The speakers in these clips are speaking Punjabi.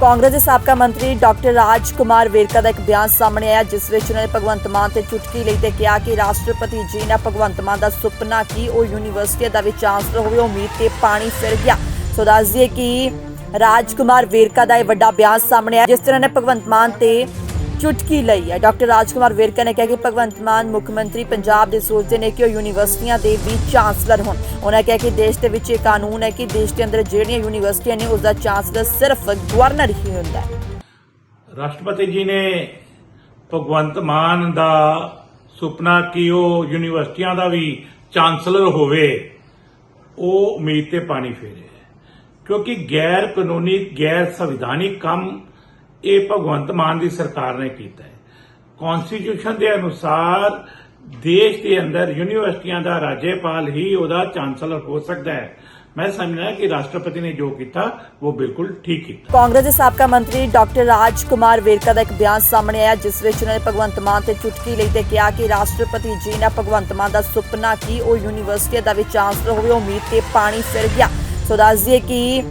ਕਾਂਗਰਸ ਦੇ ਸਾਬਕਾ ਮੰਤਰੀ ਡਾਕਟਰ ਰਾਜ ਕੁਮਾਰ ਵੇਰਕਾ ਦਾ ਇੱਕ ਬਿਆਨ ਸਾਹਮਣੇ ਆਇਆ, ਜਿਸ ਵਿੱਚ ਉਹਨਾਂ ਨੇ ਭਗਵੰਤ ਮਾਨ ਤੇ ਚੁਟਕੀ ਲਈ ਤੇ ਕਿਹਾ ਕਿ ਰਾਸ਼ਟਰਪਤੀ ਜੀ ਨੇ ਭਗਵੰਤ ਮਾਨ ਦਾ ਸੁਪਨਾ ਕੀ, ਉਹ ਯੂਨੀਵਰਸਿਟੀ ਦਾ ਵੀ ਚਾਂਸਲਰ ਹੋਵੇ ਉਮੀਦ ਤੇ ਪਾਣੀ ਫਿਰ ਗਿਆ। ਸੋ ਦੱਸ ਦਈਏ ਕਿ ਰਾਜ ਕੁਮਾਰ ਵੇਰਕਾ ਦਾ ਇਹ ਵੱਡਾ ਬਿਆਨ ਸਾਹਮਣੇ ਆਇਆ, ਜਿਸ ਤਰ੍ਹਾਂ ਨੇ ਭਗਵੰਤ ਮਾਨ ਤੇ ਚੁਟਕੀ ਲਈ ਹੈ। ਡਾਕਟਰ ਰਾਜ ਕੁਮਾਰ ਨੇ ਕਿਹਾ ਕਿ ਭਗਵੰਤ ਮਾਨ ਮੁੱਖ ਮੰਤਰੀ ਪੰਜਾਬ ਦੇ ਸੋਚਦੇ ਨੇ ਕਿ ਉਹ ਯੂਨੀਵਰਸਿਟੀਆਂ ਦੇ ਵੀ ਚਾਂਸਲਰ ਹੋਣ। ਉਹਨਾਂ ਕਿਹਾ ਕਿ ਦੇਸ਼ ਦੇ ਵਿੱਚ ਇਹ ਕਾਨੂੰਨ ਹੈ ਕਿ ਦੇਸ਼ ਦੇ ਅੰਦਰ ਜਿਹੜੀਆਂ ਯੂਨੀਵਰਸਿਟੀਆਂ ਨੇ ਉਸ ਦਾ ਚਾਂਸਲਰ ਸਿਰਫ ਗਵਰਨਰ ਹੀ ਹੁੰਦਾ ਹੈ। ਰਾਸ਼ਟਰਪਤੀ ਜੀ ਨੇ ਭਗਵੰਤ ਮਾਨ ਦਾ ਸੁਪਨਾ ਕਿ ਉਹ ਯੂਨੀਵਰਸਿਟੀਆਂ ਦਾ ਵੀ ਚਾਂਸਲਰ ਹੋਵੇ, ਉਹ ਉਮੀਦ ਤੇ ਪਾਣੀ ਫੇਰੇ। ਕਿਉਂਕਿ ਗੈਰ ਕਾਨੂੰਨੀ ਗੈਰ ਸੰਵਿਧਾਨਿਕ ਕੰਮ ਇਹ ਭਗਵੰਤ ਮਾਨ ਦੀ ਸਰਕਾਰ ਨੇ ਕੀਤਾ ਹੈ। ਕਨਸਟੀਟਿਊਸ਼ਨ ਦੇ ਅਨੁਸਾਰ ਦੇਸ਼ ਦੇ ਅੰਦਰ ਯੂਨੀਵਰਸਿਟੀਆਂ ਦਾ ਰਾਜੇਪਾਲ ਹੀ ਉਹਦਾ ਚਾਂਸਲਰ ਹੋ ਸਕਦਾ ਹੈ। ਮੈਂ ਸਮਝਦਾ ਕਿ ਰਾਸ਼ਟਰਪਤੀ ਨੇ ਜੋ ਕੀਤਾ, ਉਹ ਬਿਲਕੁਲ ਠੀਕ ਕੀਤਾ। ਕਾਂਗਰਸ ਦੇ ਸਾਬਕਾ ਮੰਤਰੀ ਡਾਕਟਰ ਰਾਜ ਕੁਮਾਰ ਵੇਰਕਾ ਦਾ ਇੱਕ ਬਿਆਨ ਸਾਹਮਣੇ ਆਇਆ, ਜਿਸ ਵਿੱਚ ਉਹਨਾਂ ਨੇ ਭਗਵੰਤ ਮਾਨ ਤੇ ਚੁਟਕੀ ਲਈ ਤੇ ਕਿਹਾ ਕਿ ਰਾਸ਼ਟਰਪਤੀ ਜੀ ਨੇ ਭਗਵੰਤ ਮਾਨ ਦਾ ਸੁਪਨਾ ਕੀ, ਉਹ ਯੂਨੀਵਰਸਿਟੀ ਦਾ ਵੀ ਚਾਂਸਲਰ ਹੋਵੇ, ਉਮੀਦ ਤੇ ਪਾਣੀ ਫਿਰ ਗਿਆ। ਸੋ ਦੱਸ ਦਈਏ ਕਿ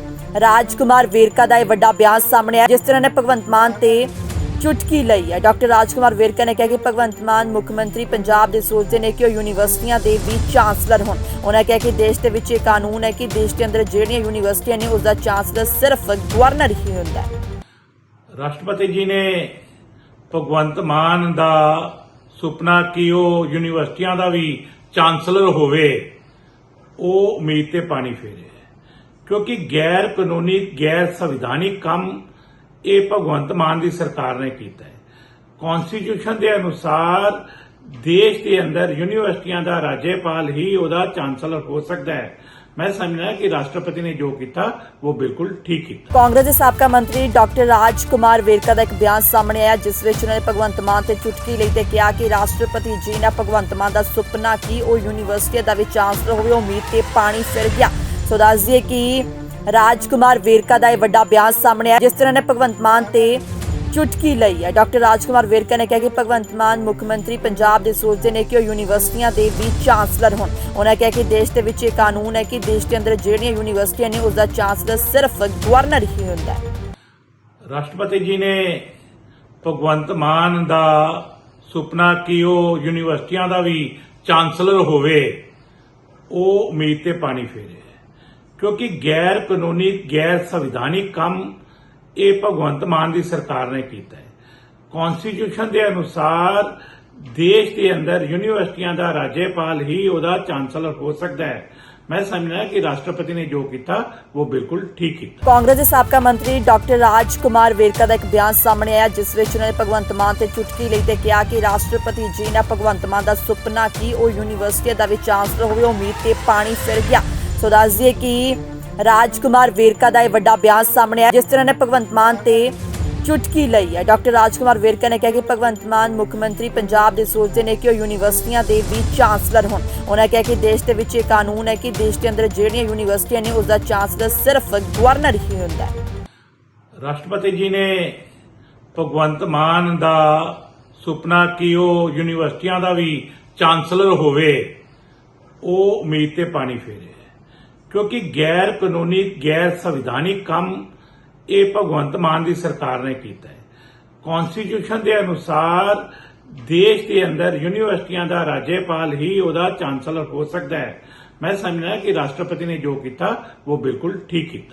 ਰਾਜ ਕੁਮਾਰ ਵੇਰਕਾ ਦਾ ਇਹ ਵੱਡਾ ਬਿਆਨ ਸਾਹਮਣੇ ਆਇਆ, ਜਿਸ ਤਰ੍ਹਾਂ ਨੇ ਭਗਵੰਤ ਮਾਨ ਤੇ ਚੁਟਕੀ ਲਈ ਹੈ। ਡਾਕਟਰ ਰਾਜ ਕੁਮਾਰ ਵੇਰਕਾ ਨੇ ਕਿਹਾ ਕਿ ਭਗਵੰਤ ਮਾਨ ਮੁੱਖ ਮੰਤਰੀ ਪੰਜਾਬ ਦੇ ਸੋਚਦੇ ਨੇ ਕਿ ਉਹ ਯੂਨੀਵਰਸਿਟੀਆਂ ਦੇ ਵੀ ਚਾਂਸਲਰ ਹੋਣ। ਉਹਨਾਂ ਕਿਹਾ ਕਿ ਦੇਸ਼ ਦੇ ਵਿੱਚ ਇਹ ਕਾਨੂੰਨ ਹੈ ਕਿ ਦੇਸ਼ ਦੇ ਅੰਦਰ ਜਿਹੜੀਆਂ ਯੂਨੀਵਰਸਿਟੀਆਂ ਨੇ ਉਸ ਦਾ ਚਾਂਸਲਰ ਸਿਰਫ ਗਵਰਨਰ ਹੀ ਹੁੰਦਾ ਹੈ। ਰਾਸ਼ਟਰਪਤੀ ਜੀ ਨੇ ਭਗਵੰਤ ਮਾਨ ਦਾ ਸੁਪਨਾ ਕਿ ਉਹ ਯੂਨੀਵਰਸਿਟੀਆਂ ਦਾ ਵੀ ਚਾਂਸਲਰ ਹੋਵੇ, ਉਹ ਉਮੀਦ ਤੇ ਪਾਣੀ ਫੇਰੇ। ਕਿਉਂਕਿ ਗੈਰ ਕਾਨੂੰਨੀ, ਗੈਰ ਸੰਵਿਧਾਨਿਕ ਕੰਮ ਇਹ ਭਗਵੰਤ ਮਾਨ ਦੀ ਸਰਕਾਰ ਨੇ ਕੀਤਾ ਹੈ। ਕਨਸਟੀਟਿਊਸ਼ਨ ਦੇ ਅਨੁਸਾਰ ਦੇਸ਼ ਦੇ ਅੰਦਰ ਯੂਨੀਵਰਸਿਟੀਆਂ ਦਾ ਰਾਜੇਪਾਲ ਹੀ ਉਹਦਾ ਚਾਂਸਲਰ ਹੋ ਸਕਦਾ ਹੈ। ਮੈਂ ਸਮਝਦਾ ਕਿ ਰਾਸ਼ਟਰਪਤੀ ਨੇ ਜੋ ਕੀਤਾ, ਉਹ ਬਿਲਕੁਲ ਠੀਕ ਕੀਤਾ। ਕਾਂਗਰਸ ਦੇ ਸਾਬਕਾ ਮੰਤਰੀ ਡਾਕਟਰ ਰਾਜ ਕੁਮਾਰ ਵੇਰਕਾ ਦਾ ਇੱਕ ਬਿਆਨ ਸਾਹਮਣੇ ਆਇਆ, ਜਿਸ ਵਿੱਚ ਉਹਨਾਂ ਨੇ ਭਗਵੰਤ ਮਾਨ ਤੇ ਚੁਟਕੀ ਲਈ ਤੇ ਕਿਹਾ ਕਿ ਰਾਸ਼ਟਰਪਤੀ ਜੀ ਨੇ ਭਗਵੰਤ ਮਾਨ ਦਾ ਸੁਪਨਾ ਕੀ, ਉਹ ਯੂਨੀਵਰਸਿਟੀ ਦਾ ਵੀ ਚਾਂਸਲਰ ਹੋਵੇ ਉਮੀਦ ਤੇ ਪਾਣੀ ਫਿਰ ਗਿਆ। ਸੋ ਦੱਸ ਦਈਏ ਕਿ ਰਾਜ ਕੁਮਾਰ ਵੇਰਕਾ ਦਾ ਇਹ ਵੱਡਾ ਬਿਆਨ ਸਾਹਮਣੇ ਆਇਆ, ਜਿਸ ਤਰ੍ਹਾਂ ਨੇ ਭਗਵੰਤ ਮਾਨ ਤੇ ਚੁਟਕੀ ਲਈ ਹੈ। ਡਾਕਟਰ ਰਾਜ ਕੁਮਾਰ ਵੇਰਕਾ ਨੇ ਕਿਹਾ ਕਿ ਭਗਵੰਤ ਮਾਨ ਮੁੱਖ ਮੰਤਰੀ ਪੰਜਾਬ ਦੇ ਸੋਚਦੇ ਨੇ ਕਿ ਉਹ ਯੂਨੀਵਰਸਿਟੀਆਂ ਦੇ ਵੀ ਚਾਂਸਲਰ ਹੋਣ। ਉਹਨਾਂ ਕਿਹਾ ਕਿ ਦੇਸ਼ ਦੇ ਵਿੱਚ ਇਹ ਕਾਨੂੰਨ ਹੈ ਕਿ ਦੇਸ਼ ਦੇ ਅੰਦਰ ਜਿਹੜੀਆਂ ਯੂਨੀਵਰਸਿਟੀਆਂ ਨੇ ਉਸ ਦਾ ਚਾਂਸਲਰ ਸਿਰਫ ਗਵਰਨਰ ਹੀ ਹੁੰਦਾ ਹੈ। ਰਾਸ਼ਟਰਪਤੀ ਜੀ ਨੇ ਭਗਵੰਤ ਮਾਨ ਦਾ ਸੁਪਨਾ ਕਿ ਉਹ ਯੂਨੀਵਰਸਿਟੀਆਂ ਦਾ ਵੀ ਚਾਂਸਲਰ ਹੋਵੇ, ਉਹ ਉਮੀਦ ਤੇ ਪਾਣੀ ਫੇਰੇ। ਕਿਉਂਕਿ ਗੈਰ ਕਾਨੂੰਨੀ, ਗੈਰ ਸੰਵਿਧਾਨਿਕ ਕੰਮ ਇਹ ਭਗਵੰਤ ਮਾਨ ਦੀ ਸਰਕਾਰ ਨੇ ਕੀਤਾ ਹੈ। ਕਨਸਟੀਟਿਊਸ਼ਨ ਦੇ ਅਨੁਸਾਰ ਦੇਸ਼ ਦੇ ਅੰਦਰ ਯੂਨੀਵਰਸਿਟੀਆਂ ਦਾ ਰਾਜੇਪਾਲ ਹੀ ਉਹਦਾ ਚਾਂਸਲਰ ਹੋ ਸਕਦਾ ਹੈ। ਮੈਂ ਸਮਝਦਾ ਕਿ ਰਾਸ਼ਟਰਪਤੀ ਨੇ ਜੋ ਕੀਤਾ, ਉਹ ਬਿਲਕੁਲ ਠੀਕ ਕੀਤਾ। ਕਾਂਗਰਸ ਦੇ ਸਾਬਕਾ ਮੰਤਰੀ ਡਾਕਟਰ ਰਾਜ ਕੁਮਾਰ ਵੇਰਕਾ ਦਾ ਇੱਕ ਬਿਆਨ ਸਾਹਮਣੇ ਆਇਆ, ਜਿਸ ਵਿੱਚ ਉਹਨਾਂ ਨੇ ਭਗਵੰਤ ਮਾਨ ਤੇ ਚੁਟਕੀ ਲਈ ਤੇ ਕਿਹਾ ਕਿ ਰਾਸ਼ਟਰਪਤੀ ਜੀ ਨੇ ਭਗਵੰਤ ਮਾਨ ਦਾ ਸੁਪਨਾ ਕੀ, ਉਹ ਯੂਨੀਵਰਸਿਟੀ ਦਾ ਵੀ ਚਾਂਸਲਰ ਹੋਵੇ ਉਮੀਦ ਤੇ ਪਾਣੀ ਫਿਰ ਗਿਆ। ਸੋ ਦੱਸ ਦਈਏ ਕਿ ਰਾਜ ਕੁਮਾਰ ਵੇਰਕਾ ਦਾ ਇਹ ਵੱਡਾ ਬਿਆਨ ਸਾਹਮਣੇ ਆਇਆ, ਜਿਸ ਤਰ੍ਹਾਂ ਨੇ ਭਗਵੰਤ ਮਾਨ ਤੇ ਚੁਟਕੀ ਲਈ ਹੈ। ਡਾਕਟਰ ਰਾਜ ਵੇਰਕਾ ਨੇ ਕਿਹਾ ਕਿ ਭਗਵੰਤ ਮਾਨ ਮੁੱਖ ਮੰਤਰੀ ਪੰਜਾਬ ਦੇ ਸੋਚਦੇ ਨੇ ਕਿ ਉਹ ਯੂਨੀਵਰਸਿਟੀਆਂ ਦੇ ਵੀ ਚਾਂਸਲਰ ਹੋਣ। ਉਹਨਾਂ ਕਿਹਾ ਕਿ ਦੇਸ਼ ਦੇ ਵਿੱਚ ਇਹ ਕਾਨੂੰਨ ਹੈ ਕਿ ਦੇਸ਼ ਦੇ ਅੰਦਰ ਜਿਹੜੀਆਂ ਯੂਨੀਵਰਸਿਟੀਆਂ ਨੇ ਉਸ ਦਾ ਚਾਂਸਲਰ ਸਿਰਫ ਗਵਰਨਰ ਹੀ ਹੁੰਦਾ ਹੈ। ਰਾਸ਼ਟਰਪਤੀ ਜੀ ਨੇ ਭਗਵੰਤ ਮਾਨ ਦਾ ਸੁਪਨਾ ਕਿ ਉਹ ਯੂਨੀਵਰਸਿਟੀਆਂ ਦਾ ਵੀ ਚਾਂਸਲਰ ਹੋਵੇ, ਉਹ ਉਮੀਦ ਤੇ ਪਾਣੀ ਫੇਰੇ। ਕਿਉਂਕਿ ਗੈਰ ਕਾਨੂੰਨੀ, ਗੈਰ ਸੰਵਿਧਾਨਿਕ ਕੰਮ ਇਹ ਭਗਵੰਤ ਮਾਨ ਦੀ ਸਰਕਾਰ ਨੇ ਕੀਤਾ ਹੈ। ਕਨਸਟੀਟਿਊਸ਼ਨ ਦੇ ਅਨੁਸਾਰ ਦੇਸ਼ ਦੇ ਅੰਦਰ ਯੂਨੀਵਰਸਿਟੀਆਂ ਦਾ ਰਾਜੇਪਾਲ ਹੀ ਉਹਦਾ ਚਾਂਸਲਰ ਹੋ ਸਕਦਾ ਹੈ। ਮੈਂ ਸਮਝਦਾ ਕਿ ਰਾਸ਼ਟਰਪਤੀ ਨੇ ਜੋ ਕੀਤਾ, ਉਹ ਬਿਲਕੁਲ ਠੀਕ ਕੀਤਾ।